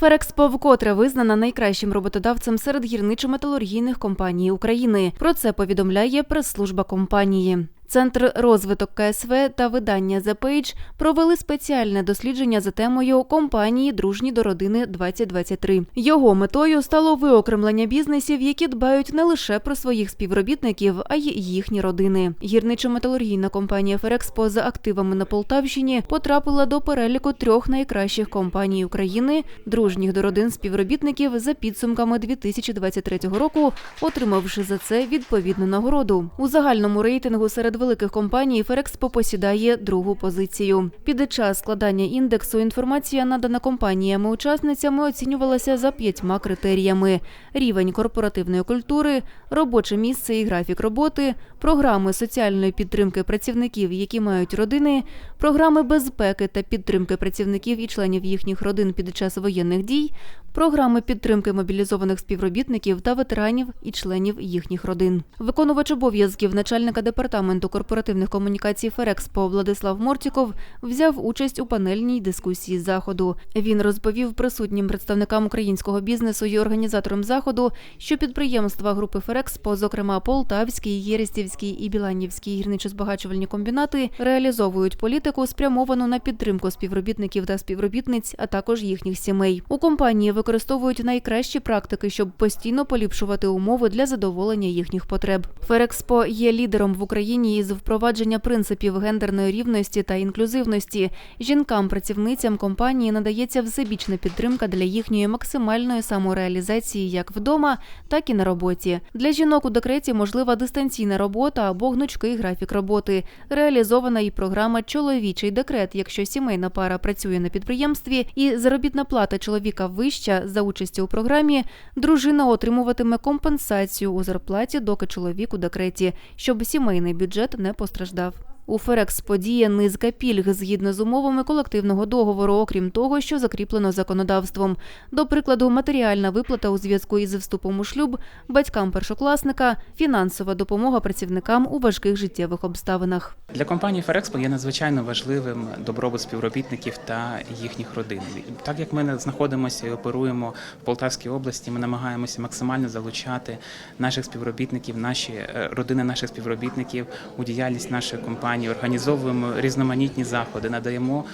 Ферекспо вкотре визнана найкращим роботодавцем серед гірничо-металургійних компаній України. Про це повідомляє прес-служба компанії. Центр розвиток КСВ та видання The Page провели спеціальне дослідження за темою компанії Дружні до родини 2023 Його метою стало виокремлення бізнесів, які дбають не лише про своїх співробітників, а й їхні родини. Гірничо-металургійна компанія Ферекспо за активами на Полтавщині потрапила до переліку трьох найкращих компаній України, дружніх до родин співробітників за підсумками 2023 року, отримавши за це відповідну нагороду. У загальному рейтингу серед великих компаній Ферекспо посідає другу позицію. Під час складання індексу інформація, надана компаніями-учасницями, оцінювалася за п'ятьма критеріями: рівень корпоративної культури, робоче місце і графік роботи, програми соціальної підтримки працівників, які мають родини, програми безпеки та підтримки працівників і членів їхніх родин під час воєнних дій, програми підтримки мобілізованих співробітників та ветеранів і членів їхніх родин. Виконувач обов'язків начальника департаменту корпоративних комунікацій Ферекспо Владислав Мортіков взяв участь у панельній дискусії заходу. Він розповів присутнім представникам українського бізнесу і організаторам заходу, що підприємства групи Ферекспо, зокрема Полтавський, Єрестівський і Біланівський гірничо-збагачувальні комбінати, реалізовують політику, спрямовану на підтримку співробітників та співробітниць, а також їхніх сімей. У компанії використовують найкращі практики, щоб постійно поліпшувати умови для задоволення їхніх потреб. Ферекспо є лідером в Україні із впровадження принципів гендерної рівності та інклюзивності. Жінкам-працівницям компанії надається всебічна підтримка для їхньої максимальної самореалізації як вдома, так і на роботі. Для жінок у декреті можлива дистанційна робота або гнучкий графік роботи. Реалізована і програма Чоловічий декрет, якщо сімейна пара працює на підприємстві, і заробітна плата чоловіка вища за участі у програмі, дружина отримуватиме компенсацію у зарплаті, доки чоловік у декреті, щоб сімейний бюджет не постраждав. У Ферекс подіє низка пільг згідно з умовами колективного договору, окрім того, що закріплено законодавством. До прикладу, матеріальна виплата у зв'язку із вступом у шлюб, батькам першокласника, фінансова допомога працівникам у важких життєвих обставинах. Для компанії Ферекспо є надзвичайно важливим добробут співробітників та їхніх родин. Так як ми знаходимося і оперуємо в Полтавській області, ми намагаємося максимально залучати наших співробітників, наші е, родини наших співробітників у діяльність нашої компанії, організовуємо різноманітні заходи, надаємо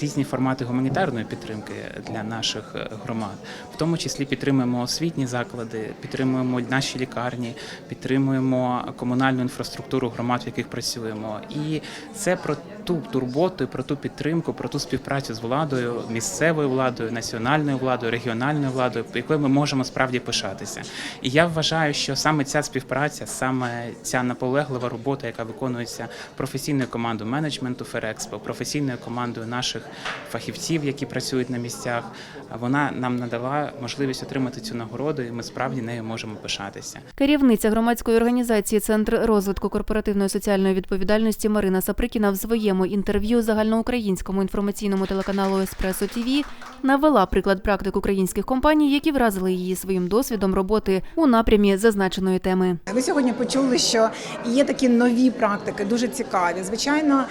різні формати гуманітарної підтримки для наших е, громад, в тому числі підтримуємо освітні заклади, підтримуємо наші лікарні, підтримуємо комунальну інфраструктуру громад, в яких працюємо. І це про ту турботу, про ту підтримку, про ту співпрацю з владою, місцевою владою, національною владою, регіональною владою, якою ми можемо справді пишатися. І я вважаю, що саме ця співпраця, саме ця наполеглива робота, яка виконується професійною командою менеджменту Ферекспо, професійною командою наших фахівців, які працюють на місцях, вона нам надала можливість отримати цю нагороду, і ми справді нею можемо пишатися. Керівниця громадської організації Центр розвитку корпоративної соціальної відповідальності Марина Саприкіна в своєму інтерв'ю загальноукраїнському інформаційному телеканалу Еспресо ТІВІ навела приклад практик українських компаній, які вразили її своїм досвідом роботи у напрямі зазначеної теми. Ви сьогодні почули, що є такі нові практики, дуже цікаві. Звичайно,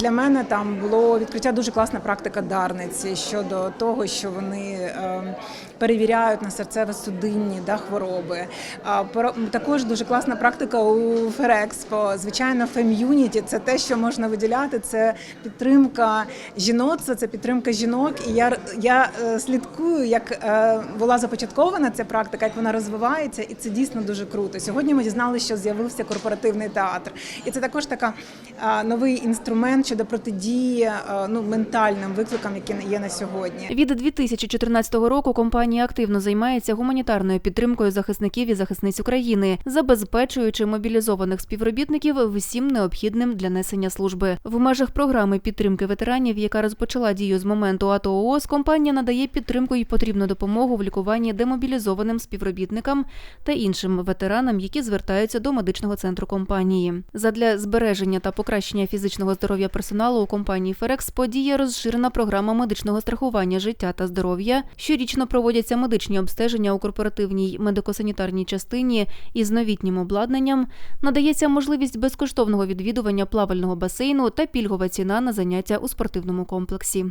для мене там було відкриття дуже класна практика Дарниці щодо того, що вони е, перевіряють на серцево-судинні да, хвороби. А, про- Також дуже класна практика у Ферекспо. Звичайно, фем'юніті це те, що можна виділяти. Це підтримка жіноцтва, це підтримка жінок. І я, я е, слідкую, як е, була започаткована ця практика, як вона розвивається, і це дійсно дуже круто. Сьогодні ми дізналися, що з'явився корпоративний театр, і це також така новий інструмент щодо протидії е, ну ментальним викликам, які є на сьогодні. Від 2014 року компанія активно займається гуманітарною підтримкою захисників і захисниць України, забезпечуючи мобілізованих співробітників всім необхідним для несення служби. В межах програми підтримки ветеранів, яка розпочала дію з моменту АТО ООС, компанія надає підтримку і потрібну допомогу в лікуванні демобілізованим співробітникам та іншим ветеранам, які звертаються до медичного центру компанії. Задля збереження та покращення фізичного здоров'я персоналу у компанії Ферекс подіє розширена програма медичного страхування життя та здоров'я. Щорічно проводяться медичні обстеження у корпоративній медико-санітарній частині із новітнім обладнанням. Надається можливість безкоштовного відвідування плавального басейну та пільгова ціна на заняття у спортивному комплексі.